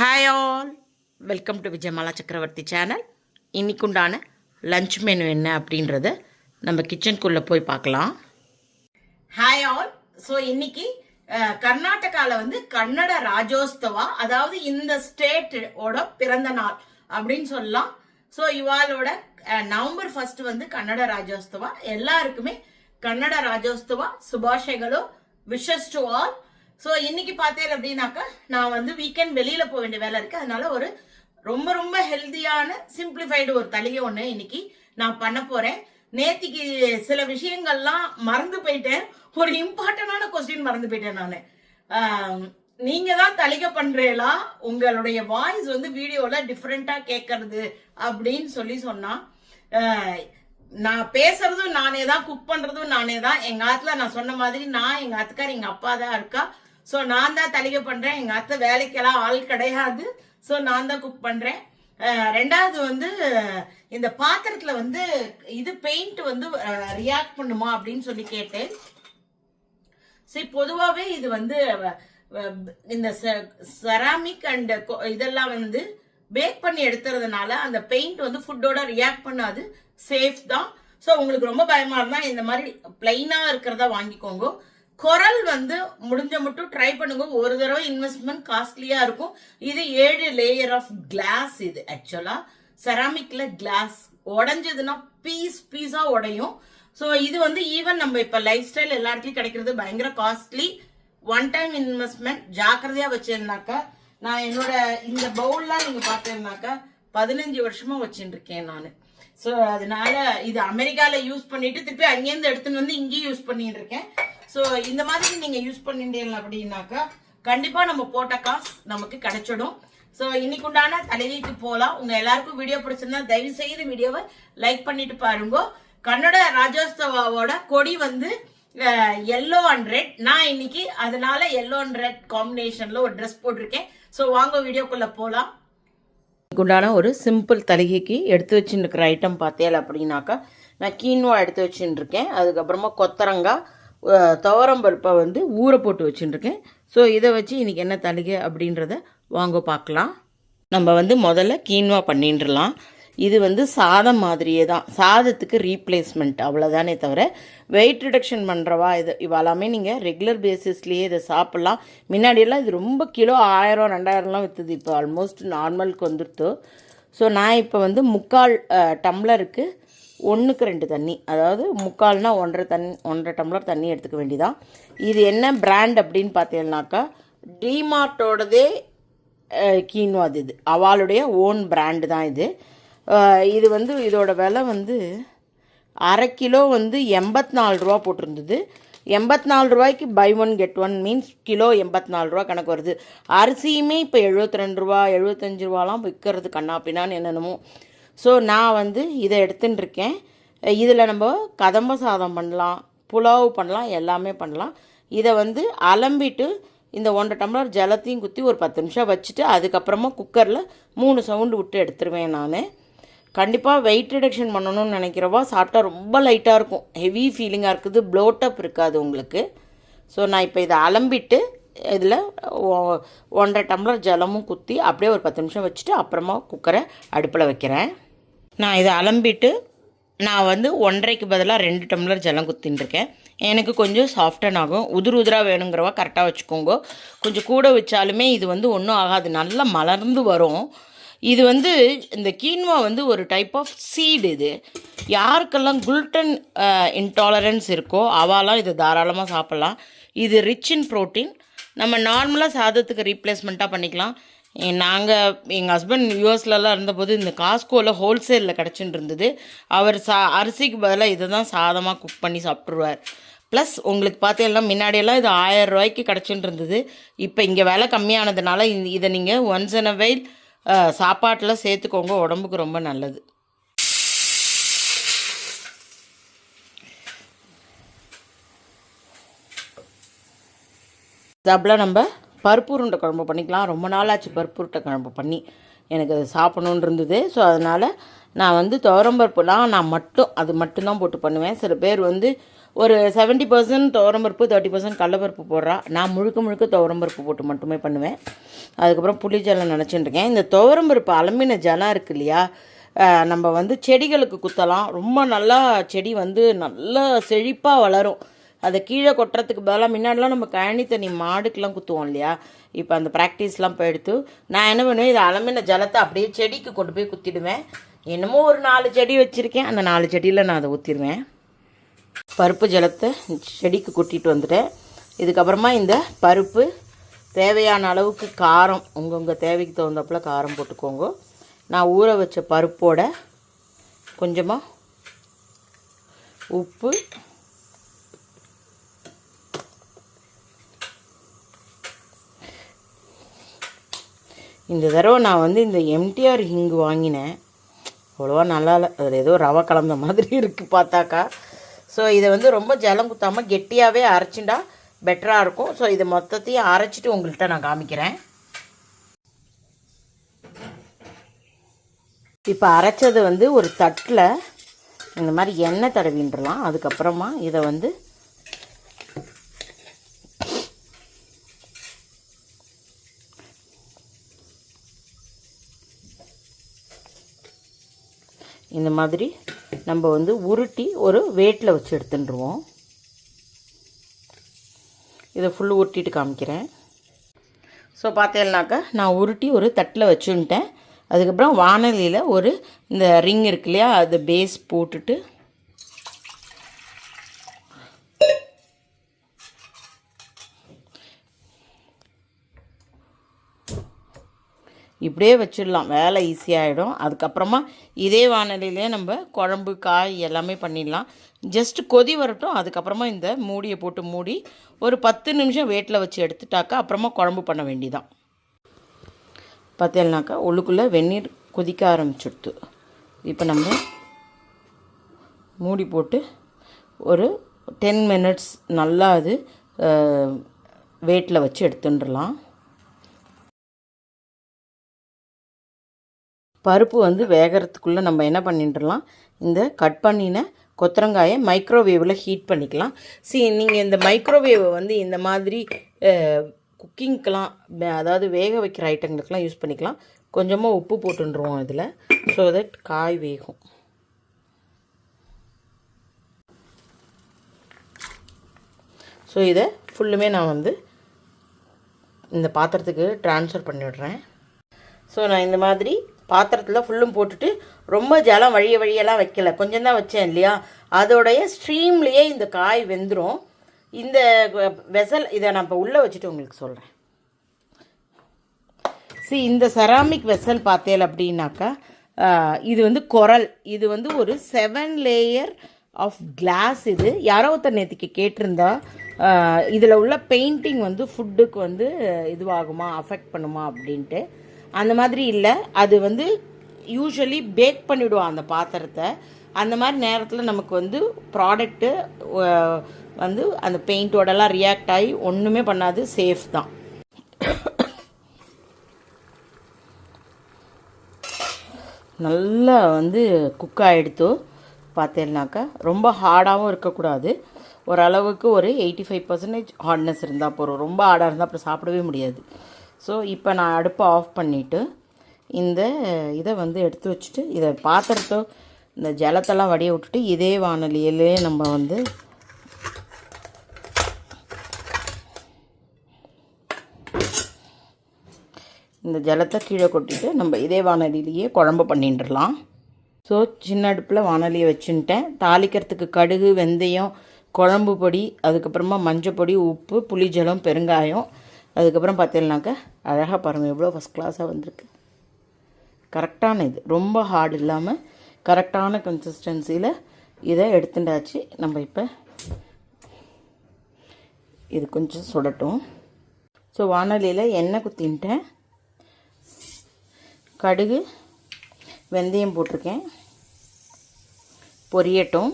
Hi all welcome to Vijayamala Chakravarthy channel இன்றைக்குண்டான lunch menu என்ன அப்படின்றத நம்ம கிச்சனுக்குள்ளே போய் பார்க்கலாம் ஹாய் ஆல் ஸோ இன்னைக்கு கர்நாடகாவில் வந்து கன்னட ராஜோஸ்தவா அதாவது இந்த ஸ்டேட்டோட பிறந்த நாள் அப்படின்னு சொல்லலாம் ஸோ இவாளோட நவம்பர் ஃபர்ஸ்ட் வந்து கன்னட ராஜோஸ்தவா எல்லாருக்குமே கன்னட ராஜோஸ்தவா சுபாஷைகளோ விஷஸ் டு ஆல் ஸோ இன்னைக்கு பார்த்தேன் அப்படின்னாக்கா நான் வந்து வீக்கெண்ட் வெளியில் போக வேண்டிய வேலை இருக்குது அதனால ஒரு ரொம்ப ரொம்ப ஹெல்த்தியான சிம்பிளிஃபைடு ஒரு தளிகை ஒன்று இன்னைக்கு நான் பண்ண போகிறேன் நேத்திக்கு சில விஷயங்கள்லாம் மறந்து போயிட்டேன் ஒரு இம்பார்ட்டன்டான கொஸ்டின் மறந்து போயிட்டேன் நான் நீங்க தான் தளிகை பண்றீங்களா உங்களுடைய வாய்ஸ் வந்து வீடியோல டிஃப்ரெண்டா கேட்கறது அப்படின்னு சொல்லி சொன்னா நான் பேசுறதும் நானே தான் குக் பண்றதும் நானே தான் எங்க ஆத்துல நான் சொன்ன மாதிரி நான் எங்க ஆத்துக்கார் எங்க அப்பா தான் இருக்கா ஸோ நான் தான் தலிக பண்ணுறேன் எங்கள் அத்தை வேலைக்கெல்லாம் ஆள் கிடையாது ஸோ நான் தான் குக் பண்ணுறேன் ரெண்டாவது வந்து இந்த பாத்திரத்தில் வந்து இது பெயிண்ட் வந்து ரியாக்ட் பண்ணுமா அப்படின்னு சொல்லி கேட்டேன் சரி பொதுவாகவே இது வந்து இந்த செராமிக் அண்ட் இதெல்லாம் வந்து பேக் பண்ணி எடுத்துறதுனால அந்த பெயிண்ட் வந்து ஃபுட்டோட ரியாக்ட் பண்ணாது சேஃப் தான் ஸோ உங்களுக்கு ரொம்ப பயமாக இருந்தால் இந்த மாதிரி பிளைனாக இருக்கிறதா வாங்கிக்கோங்க குரல் வந்து முடிஞ்ச மட்டும் ட்ரை பண்ணுங்க ஒரு தடவை இன்வெஸ்ட்மெண்ட் காஸ்ட்லியா இருக்கும் இது ஏழு லேயர் ஆஃப் கிளாஸ் இது ஆக்சுவலா செராமிக்ல கிளாஸ் உடஞ்சதுன்னா பீஸ் பீஸா உடையும் ஸோ இது வந்து ஈவன் நம்ம இப்போ லைஃப் ஸ்டைல் எல்லா இடத்துலையும் கிடைக்கிறது பயங்கர காஸ்ட்லி ஒன் டைம் இன்வெஸ்ட்மெண்ட் ஜாக்கிரதையா வச்சேன்னாக்கா நான் என்னோட இந்த பவுல்லாம் நீங்க பார்த்தேன்னாக்கா பதினஞ்சு வருஷமா வச்சுட்டு இருக்கேன் நான் ஸோ அதனால இது அமெரிக்கால யூஸ் பண்ணிட்டு திருப்பி அங்கேருந்து எடுத்துன்னு வந்து இங்கேயும் யூஸ் பண்ணிட்டு இருக்கேன் ஸோ இந்த மாதிரி நீங்கள் யூஸ் பண்ணிட்டீங்க அப்படின்னாக்கா கண்டிப்பாக நம்ம போட்ட காசு நமக்கு கிடைச்சிடும் ஸோ இன்னைக்கு உண்டான தலைவிக்கு போகலாம் உங்கள் எல்லாருக்கும் வீடியோ பிடிச்சிருந்தா தயவு செய்து வீடியோவை லைக் பண்ணிட்டு பாருங்கோ கன்னட ராஜோத்சவாவோட கொடி வந்து எல்லோ அண்ட் ரெட் நான் இன்னைக்கு அதனால எல்லோ அண்ட் ரெட் காம்பினேஷனில் ஒரு ட்ரெஸ் போட்டிருக்கேன் ஸோ வாங்க வீடியோக்குள்ளே போகலாம் உண்டான ஒரு சிம்பிள் தலிகைக்கு எடுத்து வச்சுன்னு ஐட்டம் பார்த்தேன் அப்படின்னாக்கா நான் கீன்வா எடுத்து வச்சுன்னு அதுக்கப்புறமா கொத்தரங்காய் துவரம் பருப்பை வந்து ஊற போட்டு வச்சுட்டுருக்கேன் ஸோ இதை வச்சு இன்றைக்கி என்ன தடுக அப்படின்றத வாங்க பார்க்கலாம் நம்ம வந்து முதல்ல கீன்வா பண்ணிட்டுலாம் இது வந்து சாதம் மாதிரியே தான் சாதத்துக்கு ரீப்ளேஸ்மெண்ட் அவ்வளோதானே தவிர வெயிட் ரிடக்ஷன் பண்ணுறவா இது இவ்வளாமே நீங்கள் ரெகுலர் பேசிஸ்லேயே இதை சாப்பிட்லாம் முன்னாடியெல்லாம் இது ரொம்ப கிலோ ஆயிரம் ரெண்டாயிரம்லாம் விற்றுது இப்போ ஆல்மோஸ்ட் நார்மலுக்கு வந்துடுத்து ஸோ நான் இப்போ வந்து முக்கால் டம்ளருக்கு ஒன்றுக்கு ரெண்டு தண்ணி அதாவது முக்கால்னா ஒன்றரை தண்ணி ஒன்றரை டம்ளர் தண்ணி எடுத்துக்க வேண்டிதான் இது என்ன பிராண்ட் அப்படின்னு பார்த்தீங்கன்னாக்கா டிமார்ட்டோடதே கீன்வாது இது அவளுடைய ஓன் பிராண்டு தான் இது இது வந்து இதோட விலை வந்து அரை கிலோ வந்து எண்பத்தி நாலு ரூபா போட்டிருந்தது எண்பத்தி நாலு ரூபாய்க்கு buy one get one means kilo எண்பத்தி நாலு ரூபா கணக்கு வருது அரிசியுமே இப்போ எழுபத்தி ரெண்டு ரூபா எழுபத்தஞ்சு ரூபாலாம் விற்கிறது கண்ணா பின்னான்னு என்னென்னமோ ஸோ நான் வந்து இதை எடுத்துன்னு இருக்கேன் இதில் நம்ம கதம்ப சாதம் பண்ணலாம் புலாவ் பண்ணலாம் எல்லாமே பண்ணலாம் இதை வந்து அலம்பிட்டு இந்த ஒன்றரை டம்ளர் ஜலத்தையும் குத்தி ஒரு பத்து நிமிஷம் வச்சுட்டு அதுக்கப்புறமா குக்கரில் மூணு சவுண்டு விட்டு எடுத்துருவேன் நான் கண்டிப்பாக வெயிட் ரிடக்ஷன் பண்ணணும்னு நினைக்கிறவா சாப்பிட்டா ரொம்ப லைட்டாக இருக்கும் ஹெவி ஃபீலிங்காக இருக்குது ப்ளோட்டப் இருக்காது உங்களுக்கு ஸோ நான் இப்போ இதை அலம்பிட்டு இதில் ஒன்றரை டம்ளர் ஜலமும் குத்தி அப்படியே ஒரு பத்து நிமிஷம் வச்சுட்டு அப்புறமா குக்கரை அடுப்பில் வைக்கிறேன் நான் இதை அலம்பிட்டு நான் வந்து ஒன்றரைக்கு பதிலாக ரெண்டு டம்ளர் ஜலம் குத்தின்ட்டுருக்கேன் எனக்கு கொஞ்சம் சாஃப்டன் ஆகும் உதிர் உதிராக வேணுங்கிறவா கரெக்டாக வச்சுக்கோங்க கொஞ்சம் கூட வச்சாலுமே இது வந்து ஒன்றும் ஆகாது நல்லா மலர்ந்து வரும் இது வந்து இந்த கீன்வா வந்து ஒரு டைப் ஆஃப் சீடு இது யாருக்கெல்லாம் குல்டன் இன்டாலரன்ஸ் இருக்கோ அவாலாம் இதை தாராளமாக சாப்பிட்லாம் இது ரிச் இன் ப்ரோட்டீன் நம்ம நார்மலாக சாதத்துக்கு ரீப்ளேஸ்மெண்ட்டாக பண்ணிக்கலாம் நாங்கள் எங்கள் ஹஸ்பண்ட் யூஎஸ்லலாம் இருந்தபோது இந்த காஸ்கோவில் ஹோல்சேலில் கிடச்சின்னு இருந்தது அவர் சா அரிசிக்கு பதிலாக இதை தான் சாதமாக குக் பண்ணி சாப்பிட்ருவார் ப்ளஸ் உங்களுக்கு பார்த்தீங்கன்னா முன்னாடியெல்லாம் இது ஆயிரம் ரூபாய்க்கு கிடச்சின்னு இருந்தது இப்போ இங்கே விலை கம்மியானதுனால இதை நீங்கள் ஒன்ஸ் அ வெயில் சாப்பாட்டில் சேர்த்துக்கோங்க உடம்புக்கு ரொம்ப நல்லது டபுளாக நம்ம பருப்பு உருண்டை குழம்பு பண்ணிக்கலாம் ரொம்ப நாள் ஆச்சு பருப்பு குழம்பு பண்ணி எனக்கு அது சாப்பிடணுன்னு இருந்தது ஸோ அதனால் நான் வந்து துவரம்பருப்புலாம் நான் மட்டும் அது மட்டும்தான் போட்டு பண்ணுவேன் சில பேர் வந்து ஒரு செவன்ட்டி பர்சன்ட் துவரம்பருப்பு தேர்ட்டி பர்சன்ட் கடலப்பருப்பு போடுறா நான் முழுக்க முழுக்க துவரம்பருப்பு போட்டு மட்டுமே பண்ணுவேன் அதுக்கப்புறம் புளி ஜலம் நினச்சிட்டுருக்கேன் இந்த துவரம்பருப்பு அலம்பின ஜலம் இருக்கு இல்லையா நம்ம வந்து செடிகளுக்கு குத்தலாம் ரொம்ப நல்லா செடி வந்து நல்லா செழிப்பாக வளரும் அதை கீழே கொட்டுறதுக்கு பதிலாக முன்னாடிலாம் நம்ம கழனி தண்ணி மாடுக்கெலாம் குத்துவோம் இல்லையா இப்போ அந்த ப்ராக்டிஸ்லாம் போயிடுத்து நான் என்ன பண்ணுவேன் இதை அலமின ஜலத்தை அப்படியே செடிக்கு கொண்டு போய் குத்திடுவேன் என்னமோ ஒரு நாலு செடி வச்சுருக்கேன் அந்த நாலு செடியில் நான் அதை ஊற்றிடுவேன் பருப்பு ஜலத்தை செடிக்கு கொட்டிட்டு வந்துட்டேன் இதுக்கப்புறமா இந்த பருப்பு தேவையான அளவுக்கு காரம் உங்கள் தேவைக்கு தகுந்தப்பில் காரம் போட்டுக்கோங்க நான் ஊற வச்ச பருப்போட கொஞ்சமாக உப்பு இந்த தடவை நான் வந்து இந்த எம்டிஆர் ஹிங்கு வாங்கினேன் அவ்வளோவா நல்லா இல்லை அதில் ஏதோ ரவை கலந்த மாதிரி இருக்குது பார்த்தாக்கா ஸோ இதை வந்து ரொம்ப ஜலம் குத்தாமல் கெட்டியாகவே அரைச்சுண்டா பெட்டராக இருக்கும் ஸோ இதை மொத்தத்தையும் அரைச்சிட்டு உங்கள்கிட்ட நான் காமிக்கிறேன் இப்போ அரைச்சது வந்து ஒரு தட்டில் இந்த மாதிரி எண்ணெய் தடவின்றலாம் அதுக்கப்புறமா இதை வந்து இந்த மாதிரி நம்ம வந்து உருட்டி ஒரு வேட்டில் வச்சு எடுத்துட்டுருவோம் இதை ஃபுல்லு உருட்டிட்டு காமிக்கிறேன் ஸோ பார்த்தேன்னாக்கா நான் உருட்டி ஒரு தட்டில் வச்சுன்ட்டேன் அதுக்கப்புறம் வானொலியில் ஒரு இந்த ரிங் இருக்கு இல்லையா அதை பேஸ் போட்டுட்டு இப்படியே வச்சிடலாம் வேலை ஈஸியாகிடும் அதுக்கப்புறமா இதே வானிலையிலே நம்ம குழம்பு காய் எல்லாமே பண்ணிடலாம் ஜஸ்ட் கொதி வரட்டும் அதுக்கப்புறமா இந்த மூடியை போட்டு மூடி ஒரு பத்து நிமிஷம் வேட்டில் வச்சு எடுத்துட்டாக்கா அப்புறமா குழம்பு பண்ண வேண்டிதான் பார்த்தேன்னாக்கா உள்ளுக்குள்ளே வெந்நீர் கொதிக்க ஆரம்பிச்சுடுத்து இப்போ நம்ம மூடி போட்டு ஒரு டென் மினிட்ஸ் நல்லா அது வேட்டில் வச்சு எடுத்துட்டுலாம் பருப்பு வந்து வேகிறதுக்குள்ளே நம்ம என்ன பண்ணிட்டுலாம் இந்த கட் பண்ணின கொத்தரங்காயை மைக்ரோவேவில் ஹீட் பண்ணிக்கலாம் சி நீங்கள் இந்த மைக்ரோவேவை வந்து இந்த மாதிரி குக்கிங்க்கெலாம் அதாவது வேக வைக்கிற ஐட்டங்களுக்கெலாம் யூஸ் பண்ணிக்கலாம் கொஞ்சமாக உப்பு போட்டுருவோம் இதில் ஸோ தட் காய் வேகும் ஸோ இதை ஃபுல்லுமே நான் வந்து இந்த பாத்திரத்துக்கு ட்ரான்ஸ்ஃபர் பண்ணிவிடுறேன் ஸோ நான் இந்த மாதிரி பாத்திரத்தில் ஃபுல்லும் போட்டுட்டு ரொம்ப ஜலம் வழிய வழியெல்லாம் வைக்கல கொஞ்சம் தான் வச்சேன் இல்லையா அதோடைய ஸ்ட்ரீம்லேயே இந்த காய் வெந்துடும் இந்த வெசல் இதை நான் இப்போ உள்ளே வச்சுட்டு உங்களுக்கு சொல்கிறேன் சரி இந்த செராமிக் வெசல் பார்த்தேன் அப்படின்னாக்கா இது வந்து குரல் இது வந்து ஒரு செவன் லேயர் ஆஃப் கிளாஸ் இது யாரோ ஒருத்தர் நேற்றுக்கு கேட்டிருந்தா இதில் உள்ள பெயிண்டிங் வந்து ஃபுட்டுக்கு வந்து இதுவாகுமா அஃபெக்ட் பண்ணுமா அப்படின்ட்டு அந்த மாதிரி இல்லை அது வந்து யூஸ்வலி பேக் பண்ணிவிடுவோம் அந்த பாத்திரத்தை அந்த மாதிரி நேரத்தில் நமக்கு வந்து ப்ராடக்ட்டு வந்து அந்த பெயிண்டோடலாம் ரியாக்ட் ஆகி ஒன்றுமே பண்ணாது சேஃப் தான் நல்லா வந்து குக் ஆகிடுத்து பார்த்தேன்னாக்கா ரொம்ப ஹார்டாகவும் இருக்கக்கூடாது ஓரளவுக்கு ஒரு எயிட்டி ஃபைவ் பர்சன்டேஜ் ஹார்ட்னஸ் இருந்தால் போகிறோம் ரொம்ப ஹார்டாக இருந்தால் அப்புறம் சாப்பிடவே முடியாது ஸோ இப்போ நான் அடுப்பை ஆஃப் பண்ணிவிட்டு இந்த இதை வந்து எடுத்து வச்சுட்டு இதை பாத்திரத்தோ இந்த ஜலத்தெல்லாம் வடிய விட்டுட்டு இதே வானொலியிலே நம்ம வந்து இந்த ஜலத்தை கீழே கொட்டிட்டு நம்ம இதே வானொலியிலேயே குழம்பு பண்ணிட்டுருலாம் ஸோ சின்ன அடுப்பில் வானொலியை வச்சுட்டேன் தாளிக்கிறதுக்கு கடுகு வெந்தயம் குழம்பு பொடி அதுக்கப்புறமா மஞ்சள் பொடி உப்பு புளிஜலம் பெருங்காயம் அதுக்கப்புறம் பார்த்தீங்கன்னாக்கா அழகாக பாருங்கள் எவ்வளோ ஃபஸ்ட் கிளாஸாக வந்திருக்கு கரெக்டான இது ரொம்ப ஹார்டு இல்லாமல் கரெக்டான கன்சிஸ்டன்சியில் இதை எடுத்துட்டாச்சு நம்ம இப்போ இது கொஞ்சம் சுடட்டும் ஸோ வானொலியில் எண்ணெய் குத்தின்ட்டேன் கடுகு வெந்தயம் போட்டிருக்கேன் பொரியட்டும்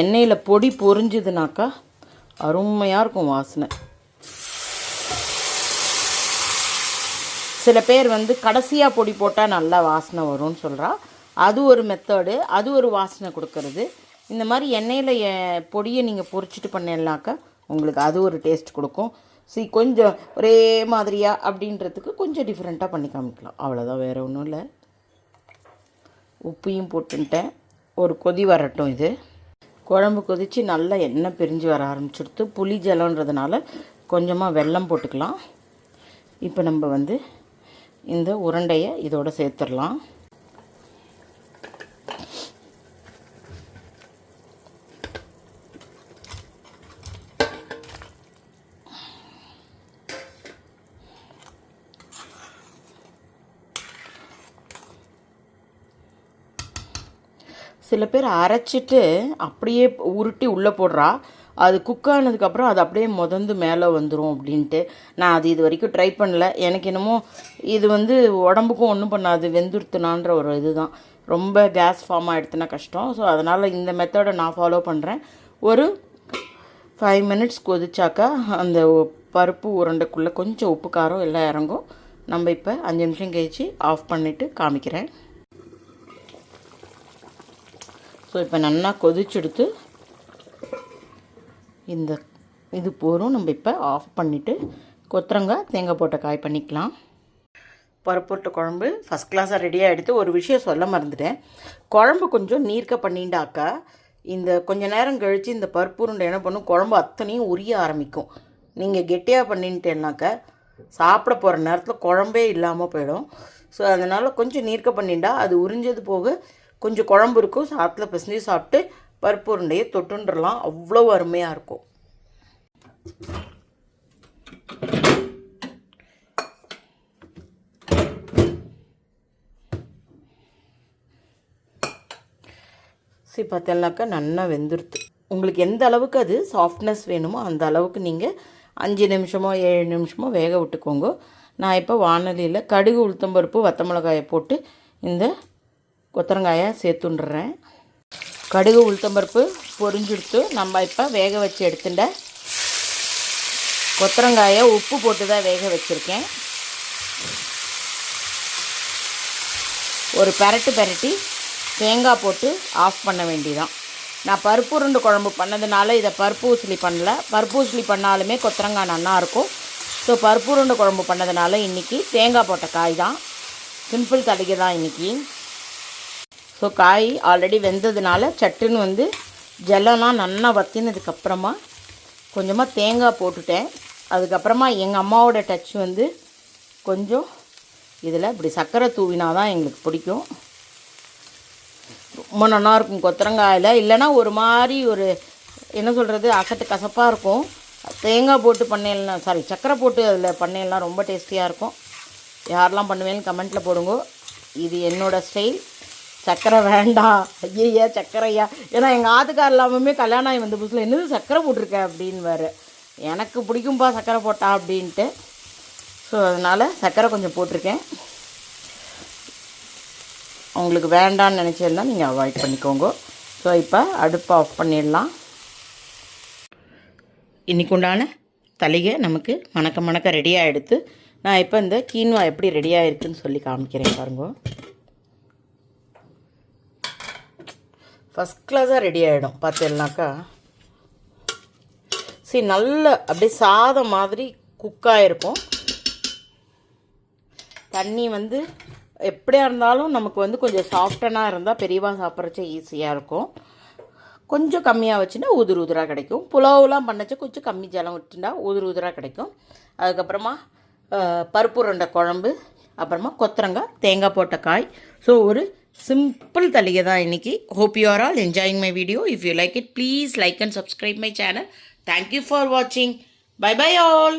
எண்ணெயில் பொடி பொரிஞ்சுதுனாக்கா அருமையாக இருக்கும் வாசனை சில பேர் வந்து கடைசியாக பொடி போட்டால் நல்லா வாசனை வரும்னு சொல்கிறா அது ஒரு மெத்தடு அது ஒரு வாசனை கொடுக்கறது இந்த மாதிரி எண்ணெயில் பொடியை நீங்கள் பொரிச்சிட்டு பண்ணிடலாக்கா உங்களுக்கு அது ஒரு டேஸ்ட் கொடுக்கும் சி கொஞ்சம் ஒரே மாதிரியாக அப்படின்றதுக்கு கொஞ்சம் டிஃப்ரெண்ட்டாக பண்ணி காமிக்கலாம் அவ்வளோதான் வேறு ஒன்றும் இல்லை உப்பையும் போட்டுன்ட்டேன் ஒரு கொதி வரட்டும் இது குழம்பு கொதித்து நல்லா எண்ணெய் பிரிஞ்சு வர ஆரம்பிச்சிடுத்து புளி ஜலன்றதுனால கொஞ்சமாக வெல்லம் போட்டுக்கலாம் இப்போ நம்ம வந்து இந்த உருண்டையை இதோடு சேர்த்துடலாம் சில பேர் அரைச்சிட்டு அப்படியே உருட்டி உள்ளே போடுறா அது குக் ஆனதுக்கப்புறம் அது அப்படியே முதந்து மேலே வந்துடும் அப்படின்ட்டு நான் அது இது வரைக்கும் ட்ரை பண்ணல எனக்கு என்னமோ இது வந்து உடம்புக்கும் ஒன்றும் பண்ணாது வெந்துருத்துனான்ற ஒரு இதுதான் ரொம்ப கேஸ் ஃபார்ம் ஆகிடுத்துனா கஷ்டம் ஸோ அதனால் இந்த மெத்தடை நான் ஃபாலோ பண்ணுறேன் ஒரு ஃபைவ் மினிட்ஸ் கொதிச்சாக்கா அந்த பருப்பு உருண்டைக்குள்ளே கொஞ்சம் உப்பு காரம் எல்லாம் இறங்கும் நம்ம இப்போ அஞ்சு நிமிஷம் கழித்து ஆஃப் பண்ணிவிட்டு காமிக்கிறேன் ஸோ இப்போ நல்லா கொதிச்செடுத்து இந்த இது போரும் நம்ம இப்போ ஆஃப் பண்ணிவிட்டு கொத்தரங்காய் தேங்காய் போட்ட காய் பண்ணிக்கலாம் பருப்பொட்டு குழம்பு ஃபஸ்ட் கிளாஸாக ரெடியாக எடுத்து ஒரு விஷயம் சொல்ல மறந்துட்டேன் குழம்பு கொஞ்சம் நீர்க்க பண்ணிண்டாக்கா இந்த கொஞ்ச நேரம் கழித்து இந்த பருப்புருண்டை என்ன பண்ணும் குழம்பு அத்தனையும் உரிய ஆரம்பிக்கும் நீங்கள் கெட்டியாக பண்ணிட்டேன்னாக்கா சாப்பிட போகிற நேரத்தில் குழம்பே இல்லாமல் போயிடும் ஸோ அதனால் கொஞ்சம் நீர்க்க பண்ணிண்டா அது உறிஞ்சது போக கொஞ்சம் குழம்பு இருக்கும் சாத்தில் பிசைஞ்சு சாப்பிட்டு பருப்பு உருண்டையை தொட்டுன்றலாம் அவ்வளோ அருமையாக இருக்கும் சரி பார்த்தேன்னாக்கா நல்லா வெந்துருது உங்களுக்கு எந்த அளவுக்கு அது சாஃப்ட்னஸ் வேணுமோ அந்த அளவுக்கு நீங்கள் அஞ்சு நிமிஷமோ ஏழு நிமிஷமோ வேக விட்டுக்கோங்க நான் இப்போ வானொலியில் கடுகு உளுத்தம்பருப்பு வத்த மிளகாயை போட்டு இந்த கொத்தரங்காயை சேர்த்துண்டுறேன் கடுகு உளுத்தம்பருப்பு பொரிஞ்சுடுத்து நம்ம இப்போ வேக வச்சு எடுத்துட்ட கொத்தரங்காயை உப்பு போட்டு தான் வேக வச்சுருக்கேன் ஒரு பெரட்டு பெரட்டி தேங்காய் போட்டு ஆஃப் பண்ண வேண்டிதான் நான் பருப்பு உருண்டு குழம்பு பண்ணதுனால இதை பருப்பு ஊசலி பண்ணல பருப்பு ஊசலி பண்ணாலுமே கொத்தரங்காய் நல்லாயிருக்கும் ஸோ பருப்பு உருண்டு குழம்பு பண்ணதுனால இன்றைக்கி தேங்காய் போட்ட காய் தான் சிம்பிள் தலைக்கு தான் இன்றைக்கி ஸோ காய் ஆல்ரெடி வெந்ததுனால சட்டுன்னு வந்து ஜெல்லம்லாம் நல்லா வத்தினதுக்கப்புறமா கொஞ்சமாக தேங்காய் போட்டுட்டேன் அதுக்கப்புறமா எங்கள் அம்மாவோட டச் வந்து கொஞ்சம் இதில் இப்படி சர்க்கரை தூவினா தான் எங்களுக்கு பிடிக்கும் ரொம்ப நல்லா இருக்கும் கொத்தரங்காயில் இல்லைன்னா ஒரு மாதிரி ஒரு என்ன சொல்கிறது அசத்து கசப்பாக இருக்கும் தேங்காய் போட்டு பண்ணையெல்லாம் சாரி சர்க்கரை போட்டு அதில் பண்ணையெல்லாம் ரொம்ப டேஸ்டியாக இருக்கும் யாரெல்லாம் பண்ணுவேன்னு கமெண்ட்டில் போடுங்க இது என்னோடய ஸ்டைல் சர்க்கரை வேண்டாம் ஐயையா சர்க்கரையா ஏன்னா எங்கள் ஆத்துக்கார் இல்லாமல் கல்யாணம் ஆகி வந்த புதுசில் என்னது சர்க்கரை போட்டிருக்க அப்படின்னு எனக்கு பிடிக்கும்பா சர்க்கரை போட்டா அப்படின்ட்டு ஸோ அதனால் சர்க்கரை கொஞ்சம் போட்டிருக்கேன் உங்களுக்கு வேண்டான்னு நினச்சிருந்தால் நீங்கள் அவாய்ட் பண்ணிக்கோங்க ஸோ இப்போ அடுப்பை ஆஃப் பண்ணிடலாம் இன்றைக்கு உண்டான தலையை நமக்கு மணக்க மணக்க ரெடியாக எடுத்து நான் இப்போ இந்த கீன்வா எப்படி ரெடியாக இருக்குதுன்னு சொல்லி காமிக்கிறேன் பாருங்கோ ஃபஸ்ட் கிளாஸாக ரெடி ஆகிடும் பார்த்தீங்கன்னாக்கா சரி நல்ல அப்படியே சாதம் மாதிரி குக்காக இருக்கும் தண்ணி வந்து எப்படியா இருந்தாலும் நமக்கு வந்து கொஞ்சம் சாஃப்டனாக இருந்தால் பெரியவா சாப்பிட்றச்ச ஈஸியாக இருக்கும் கொஞ்சம் கம்மியாக வச்சுன்னா உதிர் உதிராக கிடைக்கும் புலாவெலாம் பண்ணச்சு கொஞ்சம் கம்மி ஜலம் விட்டுனா உதிர் உதிராக கிடைக்கும் அதுக்கப்புறமா பருப்பு ரெண்டை குழம்பு அப்புறமா கொத்தரங்காய் தேங்காய் போட்ட காய் ஸோ ஒரு Simple thaligeda iniki. Hope you are all enjoying my video. If you like it, please like and subscribe my channel. Thank you for watching. Bye bye all.